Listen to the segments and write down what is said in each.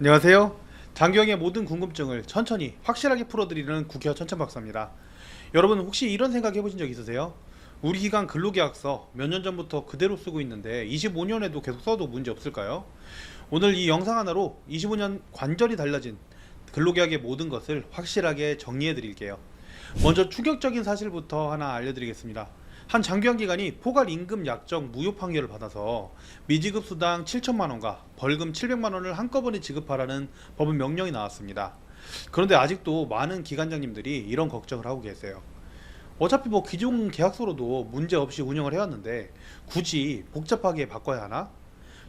안녕하세요. 장경의 모든 궁금증을 천천히 확실하게 풀어드리는 국회와 천천박사입니다. 여러분 혹시 이런 생각 해보신 적 있으세요? 우리 기관 근로계약서 몇 년 전부터 그대로 쓰고 있는데 25년에도 계속 써도 문제 없을까요? 오늘 이 영상 하나로 25년 관절이 달라진 근로계약의 모든 것을 확실하게 정리해 드릴게요. 먼저 충격적인 사실부터 하나 알려드리겠습니다. 한 장기관 기관이 포괄 임금 약정 무효 판결을 받아서 미지급 수당 7천만 원과 벌금 700만 원을 한꺼번에 지급하라는 법원 명령이 나왔습니다. 그런데 아직도 많은 기관장님들이 이런 걱정을 하고 계세요. 어차피 뭐 기존 계약서로도 문제 없이 운영을 해왔는데 굳이 복잡하게 바꿔야 하나?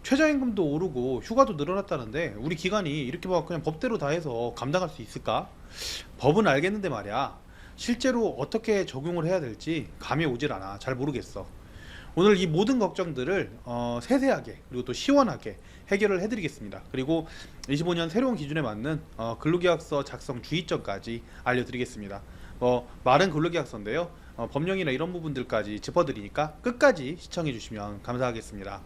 최저임금도 오르고 휴가도 늘어났다는데 우리 기관이 이렇게 막 그냥 법대로 다 해서 감당할 수 있을까? 법은 알겠는데 말이야. 실제로 어떻게 적용을 해야 될지 감이 오질 않아. 잘 모르겠어. 오늘 이 모든 걱정들을 어, 세세하게 그리고 또 시원하게 해결을 해드리겠습니다. 그리고 25년 새로운 기준에 맞는 어, 근로계약서 작성 주의점까지 알려드리겠습니다. 어, 말은 근로계약서인데요. 어, 법령이나 이런 부분들까지 짚어드리니까 끝까지 시청해주시면 감사하겠습니다.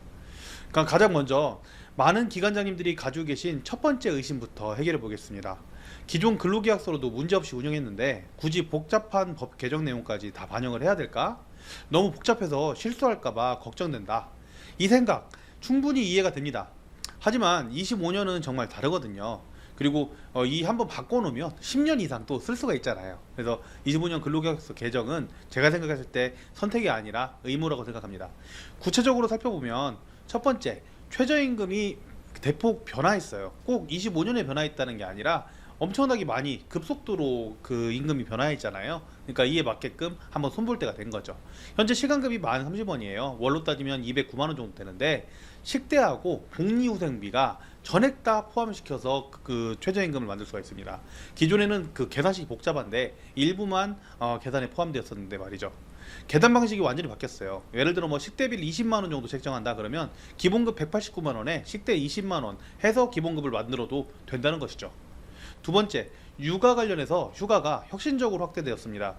그러니까 가장 먼저 많은 기관장님들이 가지고 계신 첫 번째 의심부터 해결해 보겠습니다. 기존 근로계약서로도 문제없이 운영했는데 굳이 복잡한 법 개정 내용까지 다 반영을 해야 될까? 너무 복잡해서 실수할까봐 걱정된다. 이 생각 충분히 이해가 됩니다. 하지만 25년은 정말 다르거든요. 그리고 어, 이 한번 바꿔놓으면 10년 이상 또 쓸 수가 있잖아요. 그래서 25년 근로계약서 개정은 제가 생각했을 때 선택이 아니라 의무라고 생각합니다. 구체적으로 살펴보면 첫 번째 최저임금이 대폭 변화했어요. 꼭 25년에 변화했다는 게 아니라 엄청나게 많이 급속도로 그 임금이 변화했잖아요. 그러니까 이에 맞게끔 한번 손볼 때가 된 거죠. 현재 시간급이 만 30원이에요. 월로 따지면 209만 원 정도 되는데 식대하고 복리후생비가 전액 다 포함시켜서 그- 그 최저임금을 만들 수가 있습니다. 기존에는 그 계산식이 복잡한데 일부만 어, 계산에 포함되었었는데 말이죠. 계산 방식이 완전히 바뀌었어요. 예를 들어 뭐 식대비를 20만 원 정도 책정한다 그러면 기본급 189만 원에 식대 20만 원 해서 기본급을 만들어도 된다는 것이죠. 두 번째, 육아 관련해서 휴가가 혁신적으로 확대되었습니다.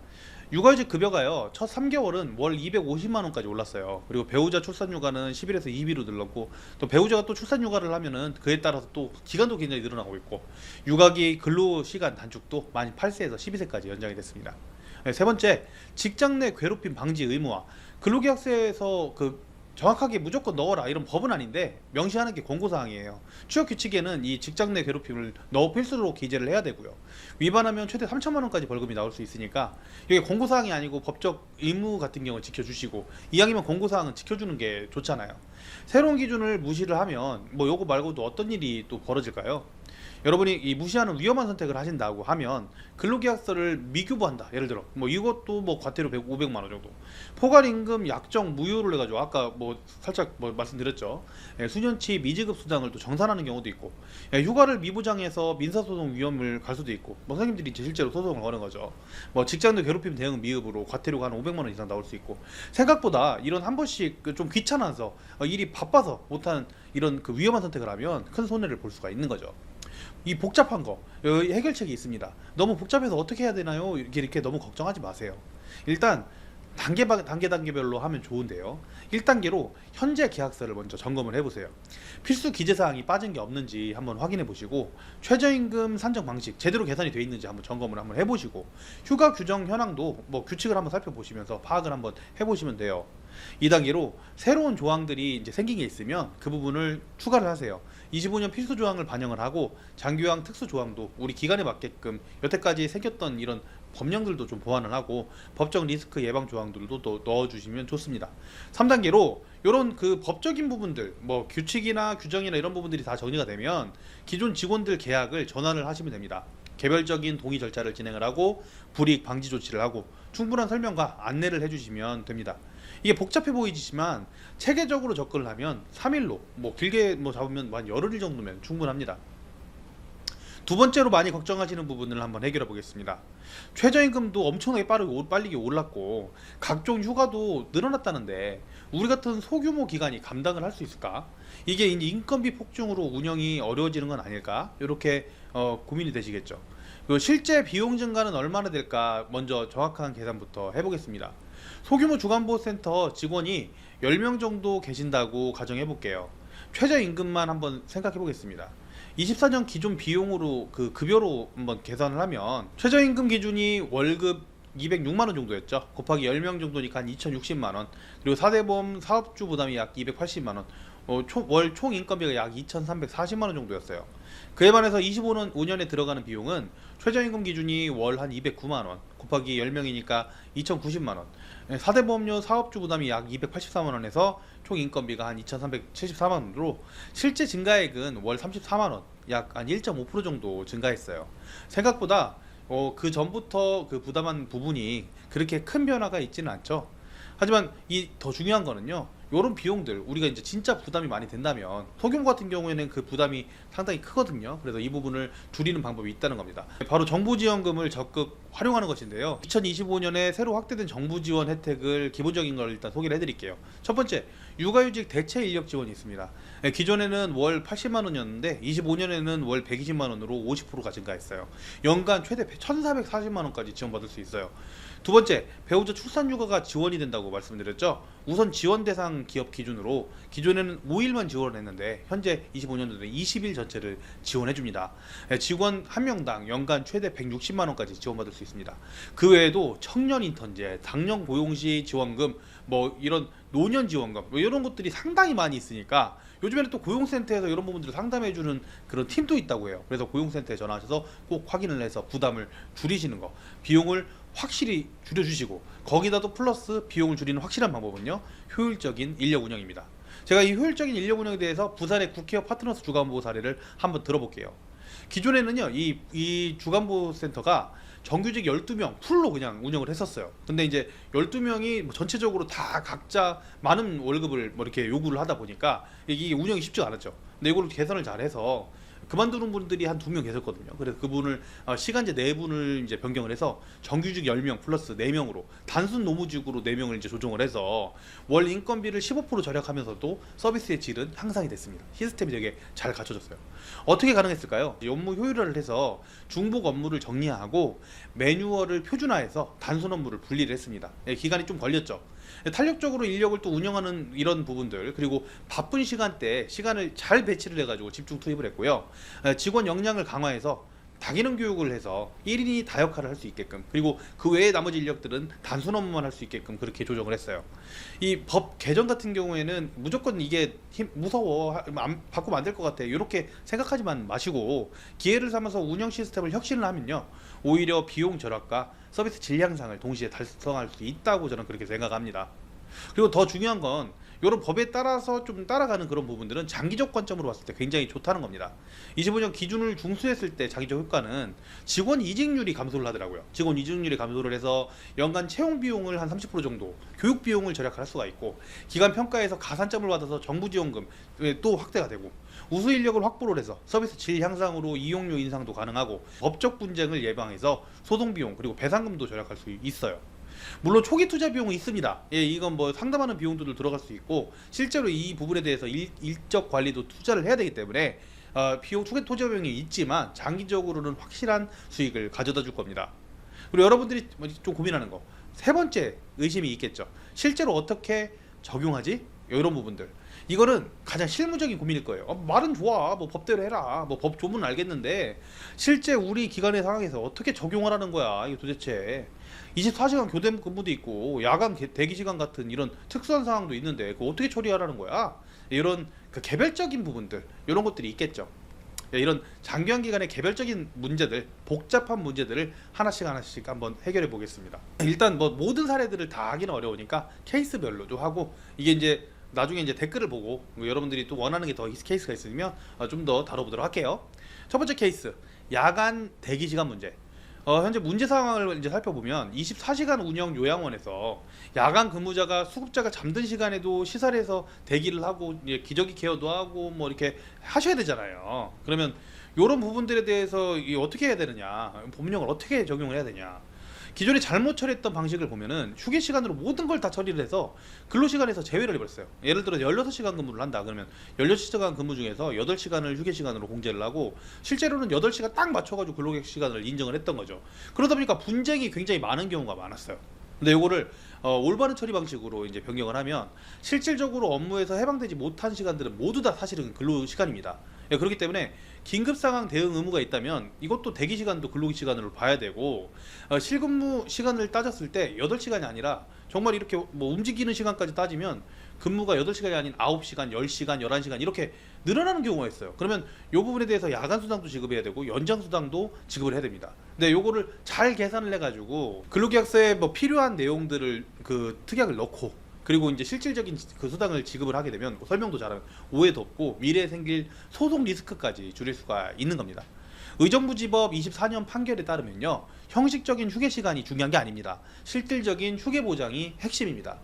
육아휴직 급여가요, 첫 3개월은 월 250만 원까지 올랐어요. 그리고 배우자 출산 휴가는 10일에서 2일로 늘렀고, 또 배우자가 또 출산 휴가를 하면은 그에 따라서 또 기간도 굉장히 늘어나고 있고, 육아기 근로 시간 단축도 많이 8세에서 12세까지 연장이 됐습니다. 네, 세 번째, 직장 내 괴롭힘 방지 의무화. 근로계약서에서 그 정확하게 무조건 넣어라 이런 법은 아닌데 명시하는 게 권고사항이에요. 취업 규칙에는 이 직장 내 괴롭힘을 넣어 필수로 기재를 해야 되고요. 위반하면 최대 3천만 원까지 벌금이 나올 수 있으니까 이게 권고사항이 아니고 법적 의무 같은 경우 지켜주시고 이왕이면 권고사항은 지켜주는 게 좋잖아요. 새로운 기준을 무시를 하면 뭐 요거 말고도 어떤 일이 또 벌어질까요? 여러분이 이 무시하는 위험한 선택을 하신다고 하면 근로계약서를 미규보한다. 예를 들어 뭐 이것도 뭐 과태료 100, 500만 원 정도. 포괄임금 약정 무효를 해가지고 아까 뭐 살짝 뭐 말씀드렸죠. 예, 수년치 미지급 수당을 또 정산하는 경우도 있고 예, 휴가를 미부장해서 민사소송 위험을 갈 수도 있고 뭐 선생님들이 실제로 소송을 거는 거죠. 뭐 직장 내 괴롭힘 대응 미흡으로 과태료가 한 500만 원 이상 나올 수 있고 생각보다 이런 한 번씩 그좀 귀찮아서 어, 일이 바빠서 못한 이런 그 위험한 선택을 하면 큰 손해를 볼 수가 있는 거죠. 이 복잡한 거 여기 해결책이 있습니다. 너무 복잡해서 어떻게 해야 되나요? 이렇게 이렇게 너무 걱정하지 마세요. 일단 단계 바- 단계 단계별로 하면 좋은데요. 1단계로 현재 계약서를 먼저 점검을 해보세요. 필수 기재 사항이 빠진 게 없는지 한번 확인해 보시고 최저임금 산정 방식 제대로 계산이 돼 있는지 한번 점검을 한번 해보시고 휴가 규정 현황도 뭐 규칙을 한번 살펴보시면서 파악을 한번 해보시면 돼요. 2단계로 새로운 조항들이 이제 생긴 게 있으면 그 부분을 추가를 하세요. 25년 필수 조항을 반영을 하고 장기유황 특수 조항도 우리 기간에 맞게끔 여태까지 생겼던 이런 법령들도 좀 보완을 하고 법적 리스크 예방 조항들도 또 넣어주시면 좋습니다. 3단계로 이런 그 법적인 부분들 뭐 규칙이나 규정이나 이런 부분들이 다 정리가 되면 기존 직원들 계약을 전환을 하시면 됩니다. 개별적인 동의 절차를 진행을 하고 불이익 방지 조치를 하고 충분한 설명과 안내를 해주시면 됩니다. 이게 복잡해 보이지만 체계적으로 접근을 하면 3일로 뭐 길게 뭐 잡으면 한 열흘 정도면 충분합니다. 두 번째로 많이 걱정하시는 부분을 한번 해결해 보겠습니다. 최저임금도 엄청나게 빠르게 오- 빨리 올랐고 각종 휴가도 늘어났다는데 우리 같은 소규모 기관이 감당을 할 수 있을까? 이게 인건비 폭증으로 운영이 어려워지는 건 아닐까? 이렇게 어, 고민이 되시겠죠. 그 실제 비용 증가는 얼마나 될까? 먼저 정확한 계산부터 해보겠습니다. 소규모 주간보호센터 직원이 10명 정도 계신다고 가정해 볼게요. 최저임금만 한번 생각해 보겠습니다. 24년 기존 비용으로 그 급여로 한번 계산을 하면 최저임금 기준이 월급 206만 원 정도였죠. 곱하기 10명 정도니까 한 2,060만 원. 그리고 사대보험 사업주 부담이 약 280만 원. 어, 총, 월 총인건비가 약 2,340만 원 정도였어요. 그에 반해서 25년 5년에 들어가는 비용은 최저임금 기준이 월 한 209만 원 곱하기 10명이니까 2,090만 원. 예, 사대보험료 사업주 부담이 약 284만 원에서 총 인건비가 한 2,374만 원으로 실제 증가액은 월 34만 원, 약 한 1.5% 정도 증가했어요. 생각보다 어, 그 전부터 그 부담한 부분이 그렇게 큰 변화가 있지는 않죠. 하지만 이 더 중요한 거는요. 요런 비용들 우리가 이제 진짜 부담이 많이 된다면 소규모 같은 경우에는 그 부담이 상당히 크거든요. 그래서 이 부분을 줄이는 방법이 있다는 겁니다. 바로 정부 지원금을 적극 활용하는 것인데요. 2025년에 새로 확대된 정부 지원 혜택을 기본적인 걸 일단 소개를 해드릴게요. 첫 번째 육아휴직 대체 인력 지원이 있습니다. 예, 기존에는 월 80만 원이었는데 25년에는 월 120만 원으로 50%가 증가했어요. 연간 최대 1,440만 원까지 지원받을 수 있어요. 두 번째, 배우자 출산 휴가가 지원이 된다고 말씀드렸죠. 우선 지원 대상 기업 기준으로 기존에는 5일만 지원을 했는데 현재 25년도에 20일 전체를 지원해 줍니다. 예, 직원 한 명당 연간 최대 160만 원까지 지원받을 수 있습니다. 그 외에도 청년 인턴제, 당년 고용 시 지원금, 뭐 이런 노년 지원금 뭐 이런 것들이 상당히 많이 있으니까 요즘에는 또 고용센터에서 이런 부분들을 상담해 주는 그런 팀도 있다고 해요. 그래서 고용센터에 전화하셔서 꼭 확인을 해서 부담을 줄이시는 거, 비용을 확실히 줄여주시고 거기다 또 플러스 비용을 줄이는 확실한 방법은요 효율적인 인력 운영입니다. 제가 이 효율적인 인력 운영에 대해서 부산의 국회의원 파트너스 주간보호 사례를 한번 들어볼게요. 기존에는요 이, 이 주간보호 센터가 정규직 12명 풀로 그냥 운영을 했었어요. 근데 이제 12명이 전체적으로 다 각자 많은 월급을 뭐 이렇게 요구를 하다 보니까 이게 운영이 쉽지가 않았죠. 근데 이걸 개선을 잘 해서 그만두는 분들이 한 두 명 계셨거든요. 그래서 그분을 어, 시간제 네 분을 이제 변경을 해서 정규직 10명 플러스 4명으로 단순 노무직으로 4명을 이제 조정을 해서 월 인건비를 15% 절약하면서도 서비스의 질은 향상이 됐습니다. 시스템이 되게 잘 갖춰졌어요. 어떻게 가능했을까요? 업무 효율화를 해서 중복 업무를 정리하고 매뉴얼을 표준화해서 단순 업무를 분리를 했습니다. 예, 기간이 좀 걸렸죠. 탄력적으로 인력을 또 운영하는 이런 부분들 그리고 바쁜 시간대에 시간을 잘 배치를 해가지고 집중 투입을 했고요. 에, 직원 역량을 강화해서 다기능 교육을 해서 1인이 다 역할을 할 수 있게끔 그리고 그 외에 나머지 인력들은 단순 업무만 할 수 있게끔 그렇게 조정을 했어요. 이 법 개정 같은 경우에는 무조건 이게 힘, 무서워 안, 바꾸면 안 될 것 같아 이렇게 생각하지만 마시고 기회를 삼아서 운영 시스템을 혁신을 하면요 오히려 비용 절약과 서비스 질 향상을 동시에 달성할 수 있다고 저는 그렇게 생각합니다. 그리고 더 중요한 건 이런 법에 따라서 좀 따라가는 그런 부분들은 장기적 관점으로 봤을 때 굉장히 좋다는 겁니다. 25년 기준을 중수했을 때 장기적 효과는 직원 이직률이 감소를 하더라고요. 직원 이직률이 감소를 해서 연간 채용 비용을 한 30% 정도, 교육 비용을 절약할 수가 있고 기간 평가에서 가산점을 받아서 정부 지원금 또 확대가 되고 우수 인력을 확보를 해서 서비스 질 향상으로 이용료 인상도 가능하고 법적 분쟁을 예방해서 소송 비용 그리고 배상금도 절약할 수 있어요. 물론 초기 투자 비용은 있습니다. 예, 이건 뭐 상담하는 비용들도 들어갈 수 있고 실제로 이 부분에 대해서 일, 일적 관리도 투자를 해야 되기 때문에 어, 비용 초기 투자 비용이 있지만 장기적으로는 확실한 수익을 가져다 줄 겁니다. 그리고 여러분들이 뭐좀 고민하는 거 세 번째 의심이 있겠죠. 실제로 어떻게 적용하지? 이런 부분들. 이거는 가장 실무적인 고민일 거예요. 어, 말은 좋아, 뭐 법대로 해라, 뭐 법 조문은 알겠는데 실제 우리 기관의 상황에서 어떻게 적용하라는 거야? 이게 도대체 24시간 교대 근무도 있고 야간 개- 대기 시간 같은 이런 특수한 상황도 있는데 그거 어떻게 처리하라는 거야? 이런 그 개별적인 부분들 이런 것들이 있겠죠. 예, 이런 장기간 기간의 개별적인 문제들, 복잡한 문제들을 하나씩 하나씩 한번 해결해 보겠습니다. 일단 뭐 모든 사례들을 다 하기는 어려우니까 케이스별로도 하고 이게 이제 나중에 이제 댓글을 보고 뭐 여러분들이 또 원하는 게 더 케이스가 있으면 어, 좀더 다뤄보도록 할게요. 첫 번째 케이스 야간 대기 시간 문제. 어, 현재 문제 상황을 이제 살펴보면 24시간 운영 요양원에서 야간 근무자가 수급자가 잠든 시간에도 시설에서 대기를 하고 기저귀 케어도 하고 뭐 이렇게 하셔야 되잖아요. 그러면 이런 부분들에 대해서 이 어떻게 해야 되느냐, 법령을 어떻게 적용을 해야 되냐. 기존에 잘못 처리했던 방식을 보면은 휴게 시간으로 모든 걸 다 처리를 해서 근로 시간에서 제외를 해버렸어요. 예를 들어 16시간 근무를 한다 그러면 16시간 근무 중에서 8시간을 휴게 시간으로 공제를 하고 실제로는 8시간 딱 맞춰가지고 근로 시간을 인정을 했던 거죠. 그러다 보니까 분쟁이 굉장히 많은 경우가 많았어요. 근데 요거를 어, 올바른 처리 방식으로 이제 변경을 하면 실질적으로 업무에서 해방되지 못한 시간들은 모두 다 사실은 근로 시간입니다. 예, 그렇기 때문에 긴급 상황 대응 의무가 있다면 이것도 대기 시간도 근로 시간으로 봐야 되고 어, 실근무 시간을 따졌을 때 8시간이 아니라 정말 이렇게 뭐 움직이는 시간까지 따지면 근무가 8시간이 아닌 9시간, 10시간, 11시간 이렇게 늘어나는 경우가 있어요. 그러면 이 부분에 대해서 야간 수당도 지급해야 되고 연장 수당도 지급을 해야 됩니다. 근데 요거를 잘 계산을 해 가지고 근로계약서에 뭐 필요한 내용들을 그 특약을 넣고 그리고 이제 실질적인 그 수당을 지급을 하게 되면 뭐 설명도 잘하면 오해도 없고 미래에 생길 소송 리스크까지 줄일 수가 있는 겁니다. 의정부지법 24년 판결에 따르면요 형식적인 휴게 시간이 중요한 게 아닙니다. 실질적인 휴게 보장이 핵심입니다.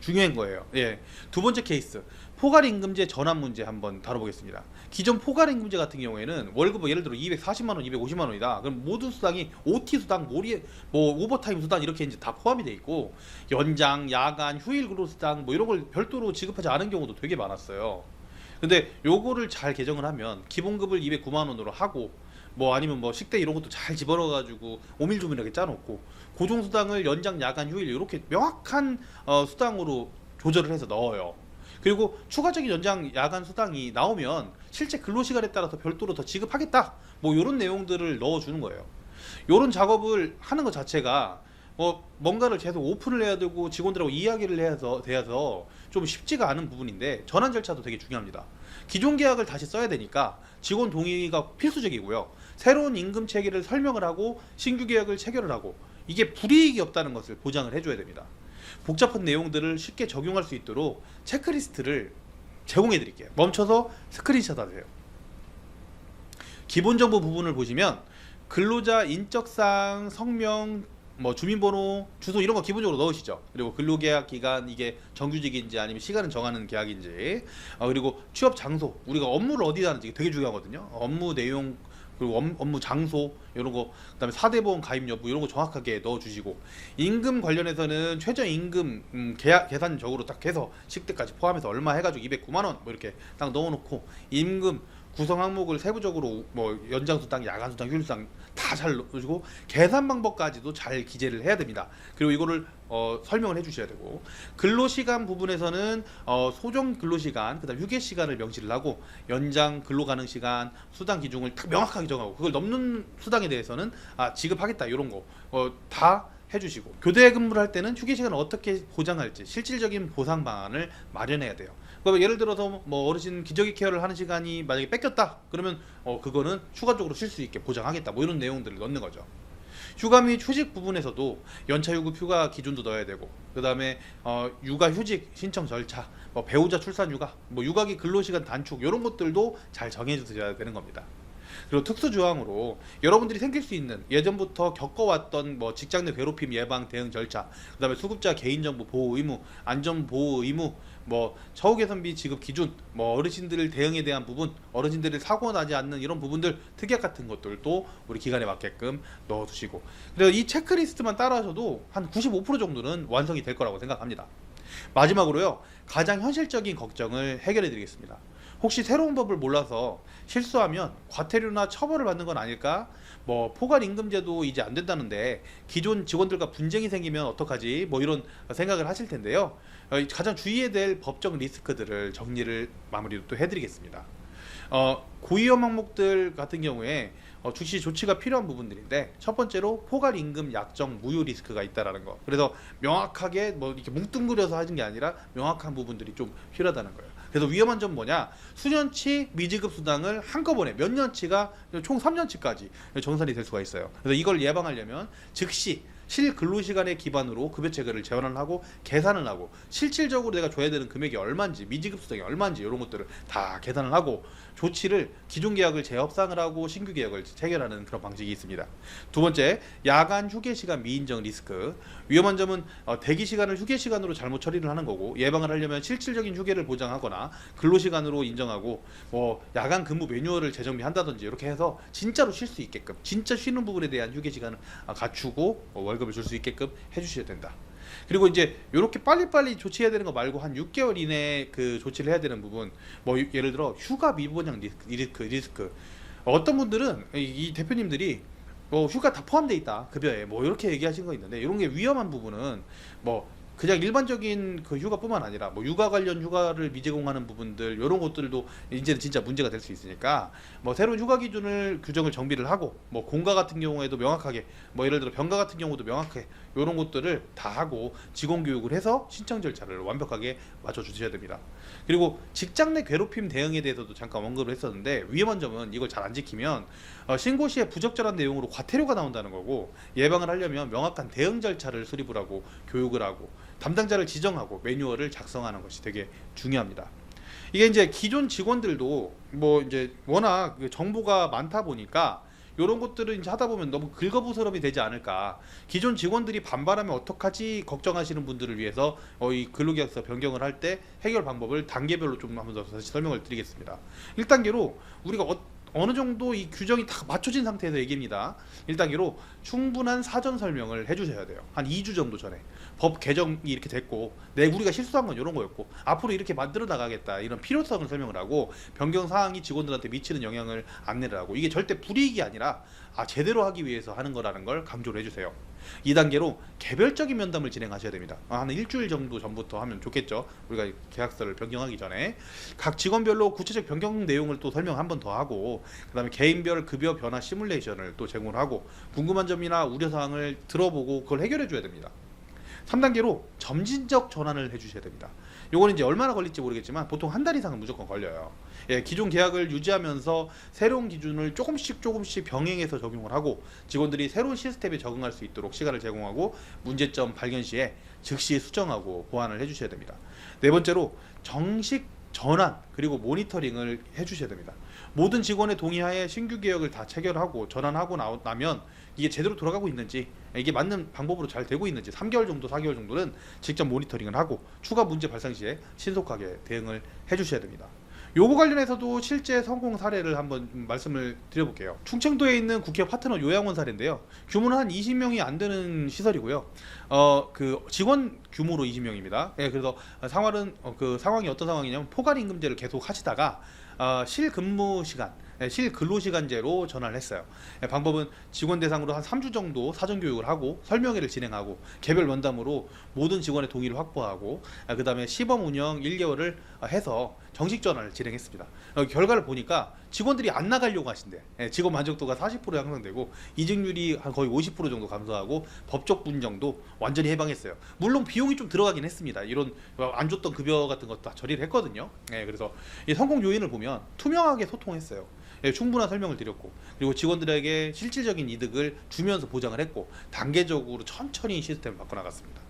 중요한 거예요. 예. 두 번째 케이스 포괄 임금제 전환 문제 한번 다뤄보겠습니다. 기존 포괄 임금제 같은 경우에는 월급 뭐 예를 들어 240만 원, 250만 원이다. 그럼 모든 수당이 OT 수당, 모리 뭐 오버타임 수당 이렇게 이제 다 포함이 돼 있고 연장, 야간, 휴일 근로 수당 뭐 이런 걸 별도로 지급하지 않은 경우도 되게 많았어요. 근데 요거를 잘 개정을 하면 기본급을 209만 원으로 하고 뭐 아니면 뭐 식대 이런 것도 잘 집어넣어 가지고 오밀조밀하게 짜놓고 고정 수당을 연장 야간 휴일 이렇게 명확한 어, 수당으로 조절을 해서 넣어요. 그리고 추가적인 연장 야간 수당이 나오면 실제 근로 시간에 따라서 별도로 더 지급하겠다. 뭐 이런 내용들을 넣어 주는 거예요. 이런 작업을 하는 것 자체가 뭐 뭔가를 계속 오픈을 해야 되고 직원들하고 이야기를 해서 대해서 좀 쉽지가 않은 부분인데 전환 절차도 되게 중요합니다. 기존 계약을 다시 써야 되니까 직원 동의가 필수적이고요. 새로운 임금 체계를 설명을 하고 신규 계약을 체결을 하고 이게 불이익이 없다는 것을 보장을 해줘야 됩니다. 복잡한 내용들을 쉽게 적용할 수 있도록 체크리스트를 제공해 드릴게요. 멈춰서 스크린샷 하세요. 기본 정보 부분을 보시면 근로자 인적사항, 성명, 뭐 주민번호, 주소 이런 거 기본적으로 넣으시죠. 그리고 근로계약 기간 이게 정규직인지 아니면 시간은 정하는 계약인지, 어, 그리고 취업 장소 우리가 업무를 어디다 하는지 되게 중요하거든요. 업무 내용 그리고 업- 업무 장소 이런 거 그다음에 사대보험 가입 여부 이런 거 정확하게 넣어주시고 임금 관련해서는 최저 임금 음, 계약 계산적으로 딱 해서 식대까지 포함해서 얼마 해가지고 209만 원 뭐 이렇게 딱 넣어놓고 임금 구성 항목을 세부적으로 뭐 연장 수당, 야간 수당, 휴일 수당 다 잘 넣어주고 계산 방법까지도 잘 기재를 해야 됩니다. 그리고 이거를 어, 설명을 해주셔야 되고 근로 시간 부분에서는 어, 소정 근로 시간, 그다음 휴게 시간을 명시를 하고 연장 근로 가능 시간, 수당 기준을 딱 명확하게 정하고 그걸 넘는 수당에 대해서는 아 지급하겠다 이런 거다 해주시고 교대 근무를 할 때는 휴게 시간을 어떻게 보장할지 실질적인 보상 방안을 마련해야 돼요. 그러면 예를 들어서 뭐 어르신 기저귀 케어를 하는 시간이 만약에 뺏겼다 그러면 어 그거는 추가적으로 쉴 수 있게 보장하겠다 뭐 이런 내용들을 넣는 거죠. 휴가 및 휴직 부분에서도 연차 유급 휴가 기준도 넣어야 되고 그 다음에 어 육아 휴직 신청 절차 뭐 배우자 출산 육아 뭐 육아기 근로 시간 단축 이런 것들도 잘 정해 주셔야 되는 겁니다. 그리고 특수 조항으로 여러분들이 생길 수 있는 예전부터 겪어왔던 뭐 직장 내 괴롭힘 예방 대응 절차, 그 다음에 수급자 개인정보 보호 의무, 안전 보호 의무, 뭐 처우 개선비 지급 기준, 뭐 어르신들 대응에 대한 부분, 어르신들이 사고 나지 않는 이런 부분들 특약 같은 것들도 우리 기간에 맞게끔 넣어두시고 그래서 이 체크리스트만 따라하셔도 한 95% 정도는 완성이 될 거라고 생각합니다. 마지막으로요 가장 현실적인 걱정을 해결해 드리겠습니다. 혹시 새로운 법을 몰라서 실수하면 과태료나 처벌을 받는 건 아닐까? 뭐 포괄 임금제도 이제 안 된다는데 기존 직원들과 분쟁이 생기면 어떡하지? 뭐 이런 생각을 하실 텐데요. 어, 가장 주의해야 될 법적 리스크들을 정리를 마무리로 또 해드리겠습니다. 어, 고위험 항목들 같은 경우에 어, 즉시 조치가 필요한 부분들인데 첫 번째로 포괄 임금 약정 무효 리스크가 있다라는 거. 그래서 명확하게 뭐 이렇게 뭉뚱그려서 하는 게 아니라 명확한 부분들이 좀 필요하다는 거예요. 그래서 위험한 점 뭐냐? 수년치 미지급 수당을 한꺼번에 몇 년치가 총 3년치까지 정산이 될 수가 있어요. 그래서 이걸 예방하려면 즉시 실 근로시간에 기반으로 급여 체계를 재원을 하고 계산을 하고 실질적으로 내가 줘야 되는 금액이 얼마인지 미지급 수당이 얼마인지 이런 것들을 다 계산을 하고 조치를 기존 계약을 재협상을 하고 신규 계약을 체결하는 그런 방식이 있습니다. 두 번째 야간 휴게 시간 미인정 리스크 위험한 점은 어, 대기 시간을 휴게 시간으로 잘못 처리를 하는 거고 예방을 하려면 실질적인 휴게를 보장하거나 근로 시간으로 인정하고 뭐 야간 근무 매뉴얼을 재정비한다든지 이렇게 해서 진짜로 쉴 수 있게끔 진짜 쉬는 부분에 대한 휴게 시간을 아, 갖추고 어, 월급을 줄 수 있게끔 해주셔야 된다. 그리고 이제 이렇게 빨리빨리 조치해야 되는 거 말고 한 6개월 이내에 그 조치를 해야 되는 부분. 뭐 유- 예를 들어 휴가 미분양 리스크, 리스크. 어떤 분들은 이, 이 대표님들이 뭐 휴가 다 포함돼 있다. 급여에. 뭐 이렇게 얘기하신 거 있는데 이런 게 위험한 부분은 뭐 그냥 일반적인 그 휴가뿐만 아니라 뭐 육아 관련 휴가를 미제공하는 부분들 이런 것들도 이제는 진짜 문제가 될 수 있으니까 뭐 새로운 휴가 기준을 규정을 정비를 하고 뭐 공가 같은 경우에도 명확하게 뭐 예를 들어 병가 같은 경우도 명확하게 이런 것들을 다 하고 직원 교육을 해서 신청 절차를 완벽하게 맞춰 주셔야 됩니다. 그리고 직장 내 괴롭힘 대응에 대해서도 잠깐 언급을 했었는데 위험한 점은 이걸 잘 안 지키면 어, 신고 시에 부적절한 내용으로 과태료가 나온다는 거고 예방을 하려면 명확한 대응 절차를 수립을 하고 교육을 하고 담당자를 지정하고 매뉴얼을 작성하는 것이 되게 중요합니다. 이게 이제 기존 직원들도 뭐 이제 워낙 그 정보가 많다 보니까 이런 것들을 이제 하다 보면 너무 긁어부스럼이 되지 않을까. 기존 직원들이 반발하면 어떡하지 걱정하시는 분들을 위해서 어, 이 근로계약서 변경을 할 때 해결 방법을 단계별로 좀 한번 더 다시 설명을 드리겠습니다. 1단계로 우리가 어, 어느 정도 이 규정이 다 맞춰진 상태에서 얘기입니다. 1단계로 충분한 사전 설명을 해주셔야 돼요. 한 2주 정도 전에 법 개정이 이렇게 됐고, 내 우리가 실수한 건 이런 거였고, 앞으로 이렇게 만들어 나가겠다 이런 필요성을 설명을 하고 변경 사항이 직원들한테 미치는 영향을 안내를 하고 이게 절대 불이익이 아니라 아 제대로 하기 위해서 하는 거라는 걸 강조를 해주세요. 2단계로 개별적인 면담을 진행하셔야 됩니다. 아, 한 일주일 정도 전부터 하면 좋겠죠. 우리가 계약서를 변경하기 전에 각 직원별로 구체적 변경 내용을 또 설명 한 번 더 하고 그다음에 개인별 급여 변화 시뮬레이션을 또 제공을 하고 궁금한 점이나 우려 사항을 들어보고 그걸 해결해 줘야 됩니다. 3단계로 점진적 전환을 해주셔야 됩니다. 요거는 이제 얼마나 걸릴지 모르겠지만 보통 한 달 이상은 무조건 걸려요. 예, 기존 계약을 유지하면서 새로운 기준을 조금씩 조금씩 병행해서 적용을 하고 직원들이 새로운 시스템에 적응할 수 있도록 시간을 제공하고 문제점 발견 시에 즉시 수정하고 보완을 해주셔야 됩니다. 네 번째로 정식 전환 그리고 모니터링을 해주셔야 됩니다. 모든 직원의 동의하에 신규 계약을 다 체결하고 전환하고 나- 나면 이게 제대로 돌아가고 있는지 이게 맞는 방법으로 잘 되고 있는지 3개월 정도 4개월 정도는 직접 모니터링을 하고 추가 문제 발생 시에 신속하게 대응을 해주셔야 됩니다. 요거 관련해서도 실제 성공 사례를 한번 말씀을 드려볼게요. 충청도에 있는 국회 파트너 요양원 사례인데요. 규모는 한 20명이 안 되는 시설이고요. 어 그 직원 규모로 20명입니다. 예, 그래서 상황은 어, 그 상황이 어떤 상황이냐면 포괄 임금제를 계속 하시다가 어, 실근무 시간 예, 실근로시간제로 전환을 했어요. 예, 방법은 직원 대상으로 한 3주 정도 사전 교육을 하고 설명회를 진행하고 개별 면담으로 모든 직원의 동의를 확보하고 그 다음에 시범 운영 1개월을 해서 정식 전환을 진행했습니다. 어, 결과를 보니까 직원들이 안 나가려고 하신대. 예, 직원 만족도가 40% 향상되고 이직률이 한 거의 50% 정도 감소하고 법적 분정도 완전히 해방했어요. 물론 비용이 좀 들어가긴 했습니다. 이런 안 줬던 급여 같은 것도 다 처리를 했거든요. 예, 그래서 이 성공 요인을 보면 투명하게 소통했어요. 예, 충분한 설명을 드렸고 그리고 직원들에게 실질적인 이득을 주면서 보장을 했고 단계적으로 천천히 시스템을 바꿔 나갔습니다.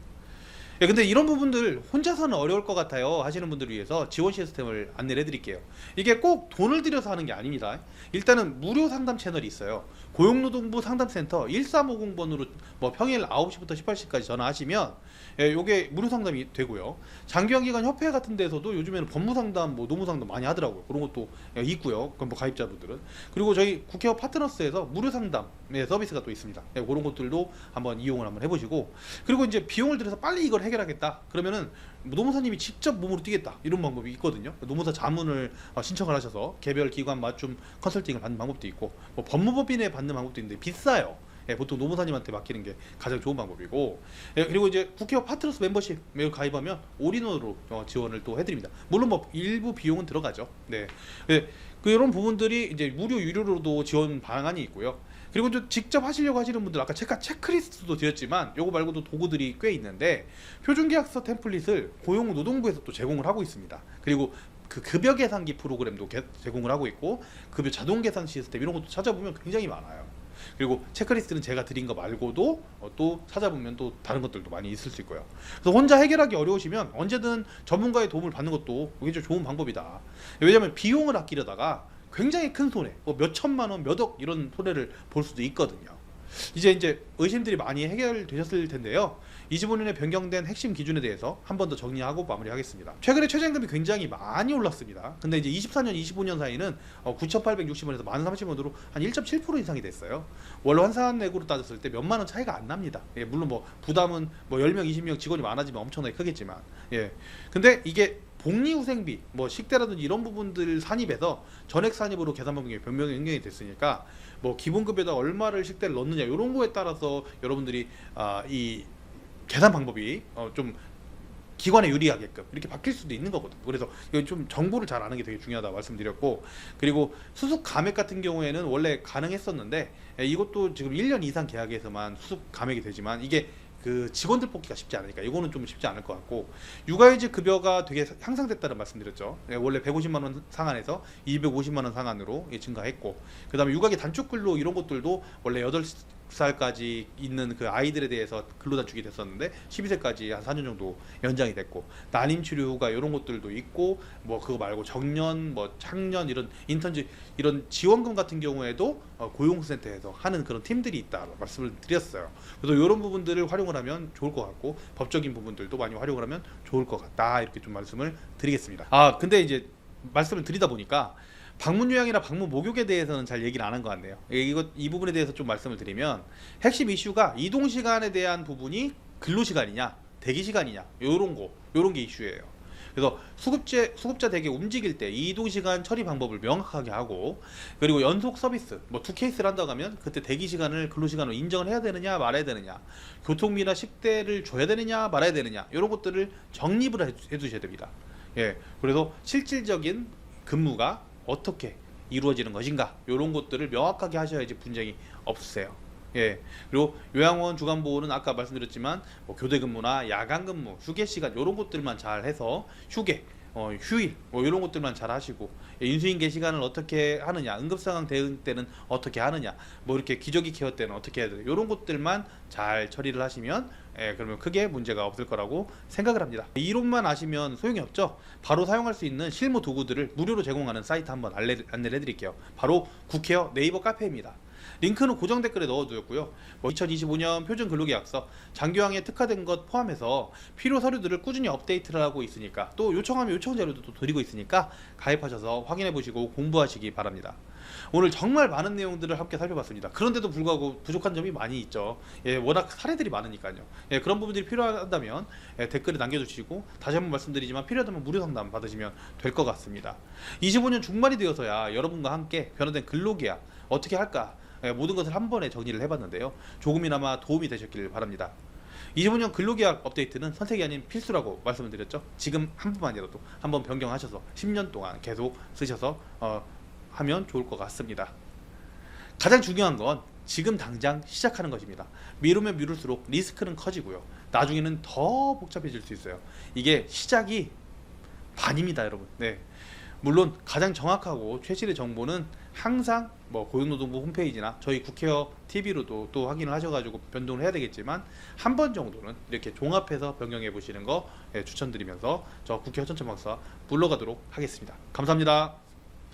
예, 근데 이런 부분들 혼자서는 어려울 것 같아요 하시는 분들을 위해서 지원 시스템을 안내를 해드릴게요. 이게 꼭 돈을 들여서 하는 게 아닙니다. 일단은 무료 상담 채널이 있어요. 고용노동부 상담센터 1350번으로 뭐 평일 9시부터 18시까지 전화하시면 예, 요게 무료 상담이 되고요. 장기간기관 협회 같은 데서도 요즘에는 법무 상담, 뭐 노무 상담 많이 하더라고요. 그런 것도 예, 있고요. 그럼 뭐 가입자분들은 그리고 저희 국회의원 파트너스에서 무료 상담의 서비스가 또 있습니다. 예, 그런 것들도 한번 이용을 한번 해보시고 그리고 이제 비용을 들여서 빨리 이걸 해결하겠다. 그러면은 노무사님이 직접 몸으로 뛰겠다 이런 방법이 있거든요. 노무사 자문을 어, 신청을 하셔서 개별 기관 맞춤 컨설팅을 받는 방법도 있고 뭐 법무법인에 받는 방법도 있는데 비싸요. 예, 보통 노무사님한테 맡기는 게 가장 좋은 방법이고 예, 그리고 이제 국회의원 파트너스 멤버십 에 가입하면 올인원으로 어, 지원을 또 해드립니다. 물론 뭐 일부 비용은 들어가죠. 네, 예, 그 이런 부분들이 이제 무료 유료로도 지원 방안이 있고요. 그리고 좀 직접 하시려고 하시는 분들 아까 체크 체크리스트도 드렸지만 요거 말고도 도구들이 꽤 있는데 표준 계약서 템플릿을 고용노동부에서 또 제공을 하고 있습니다. 그리고 그 급여 계산기 프로그램도 개- 제공을 하고 있고 급여 자동 계산 시스템 이런 것도 찾아보면 굉장히 많아요. 그리고 체크리스트는 제가 드린 거 말고도 어, 또 찾아보면 또 다른 것들도 많이 있을 수 있고요. 그래서 혼자 해결하기 어려우시면 언제든 전문가의 도움을 받는 것도 굉장히 좋은 방법이다. 왜냐하면 비용을 아끼려다가 굉장히 큰 손해, 뭐 몇 천만 원, 몇 억 이런 손해를 볼 수도 있거든요. 이제 이제 의심들이 많이 해결되셨을 텐데요. 25년에 변경된 핵심 기준에 대해서 한 번 더 정리하고 마무리하겠습니다. 최근에 최저임금이 굉장히 많이 올랐습니다. 근데 이제 24년, 25년 사이는 어, 9,860원에서 1,030원으로 한 1.7% 이상이 됐어요. 월 환산액으로 따졌을 때 몇만 원 차이가 안 납니다. 예, 물론 뭐 부담은 뭐 10명, 20명 직원이 많아지면 엄청나게 크겠지만, 예. 근데 이게 복리후생비, 뭐 식대라든지 이런 부분들 산입해서 전액 산입으로 계산 방법이 변경이 됐으니까 뭐 기본급에다 얼마를 식대를 넣느냐 이런 거에 따라서 여러분들이 아, 이 계산 방법이 어, 좀 기관에 유리하게끔 이렇게 바뀔 수도 있는 거거든요. 그래서 좀 정보를 잘 아는 게 되게 중요하다 말씀드렸고 그리고 수습 감액 같은 경우에는 원래 가능했었는데 예, 이것도 지금 1년 이상 계약에서만 수습 감액이 되지만 이게 그 직원들 뽑기가 쉽지 않으니까. 이거는 좀 쉽지 않을 것 같고. 육아휴직 급여가 되게 향상됐다는 말씀드렸죠. 예, 원래 150만 원 상한에서 250만 원 상한으로 예, 증가했고. 그다음에 육아기 단축 근로 이런 것들도 원래 8 살까지 있는 그 아이들에 대해서 근로 단축이 됐었는데 12세까지 한 4년 정도 연장이 됐고 난임 치료 휴가 이런 것들도 있고 뭐 그거 말고 정년 뭐 창년 이런 인턴지 이런 지원금 같은 경우에도 어, 고용센터에서 하는 그런 팀들이 있다 말씀을 드렸어요. 그래서 이런 부분들을 활용을 하면 좋을 것 같고 법적인 부분들도 많이 활용을 하면 좋을 것 같다 이렇게 좀 말씀을 드리겠습니다. 아 근데 이제 말씀을 드리다 보니까 방문 요양이나 방문 목욕에 대해서는 잘 얘기를 안 한 것 같네요. 예, 이거 이 부분에 대해서 좀 말씀을 드리면 핵심 이슈가 이동 시간에 대한 부분이 근로 시간이냐 대기 시간이냐 요런 거 요런 게 이슈예요. 그래서 수급제 수급자 대기 움직일 때 이동 시간 처리 방법을 명확하게 하고 그리고 연속 서비스 뭐투 케이스를 한다고 하면 그때 대기 시간을 근로 시간으로 인정을 해야 되느냐 말아야 되느냐 교통비나 식대를 줘야 되느냐 말아야 되느냐 이런 것들을 정립을 해, 해 두셔야 됩니다. 예. 그래서 실질적인 근무가 어떻게 이루어지는 것인가 이런 것들을 명확하게 하셔야지 분쟁이 없으세요. 예. 그리고 요양원 주간 보호는 아까 말씀드렸지만 뭐 교대 근무나 야간 근무, 휴게 시간 이런 것들만 잘 해서 휴게, 어, 휴일 뭐 이런 것들만 잘 하시고 예, 인수인계 시간을 어떻게 하느냐, 응급 상황 대응 때는 어떻게 하느냐, 뭐 이렇게 기저귀 케어 때는 어떻게 해야 되냐 이런 것들만 잘 처리를 하시면 예, 그러면 크게 문제가 없을 거라고 생각을 합니다. 이론만 아시면 소용이 없죠. 바로 사용할 수 있는 실무 도구들을 무료로 제공하는 사이트 한번 안내, 안내를 해드릴게요. 바로 국회어 네이버 카페입니다. 링크는 고정 댓글에 넣어두었고요. 뭐 2025년 표준 근로계약서 장교양에 특화된 것 포함해서 필요 서류들을 꾸준히 업데이트를 하고 있으니까 또 요청하면 요청 자료도 또 드리고 있으니까 가입하셔서 확인해 보시고 공부하시기 바랍니다. 오늘 정말 많은 내용들을 함께 살펴봤습니다. 그런데도 불구하고 부족한 점이 많이 있죠. 예, 워낙 사례들이 많으니까요. 예, 그런 부분들이 필요하다면 예, 댓글에 남겨주시고 다시 한번 말씀드리지만 필요하다면 무료 상담 받으시면 될 것 같습니다. 25년 중반이 되어서야 여러분과 함께 변화된 근로계약 어떻게 할까 예, 모든 것을 한 번에 정리를 해봤는데요. 조금이나마 도움이 되셨길 바랍니다. 25년 근로계약 업데이트는 선택이 아닌 필수라고 말씀을 드렸죠. 지금 한 번만이라도 한번 변경하셔서 10년 동안 계속 쓰셔서 어, 하면 좋을 것 같습니다. 가장 중요한 건 지금 당장 시작하는 것입니다. 미루면 미룰수록 리스크는 커지고요. 나중에는 더 복잡해질 수 있어요. 이게 시작이 반입니다, 여러분. 네. 물론 가장 정확하고 최신의 정보는 항상 뭐 고용노동부 홈페이지나 저희 국회어 TV로도 또 확인을 하셔가지고 변동을 해야 되겠지만 한 번 정도는 이렇게 종합해서 변경해 보시는 거 예, 추천드리면서 저 국회 허천천 박사 물러가도록 하겠습니다. 감사합니다.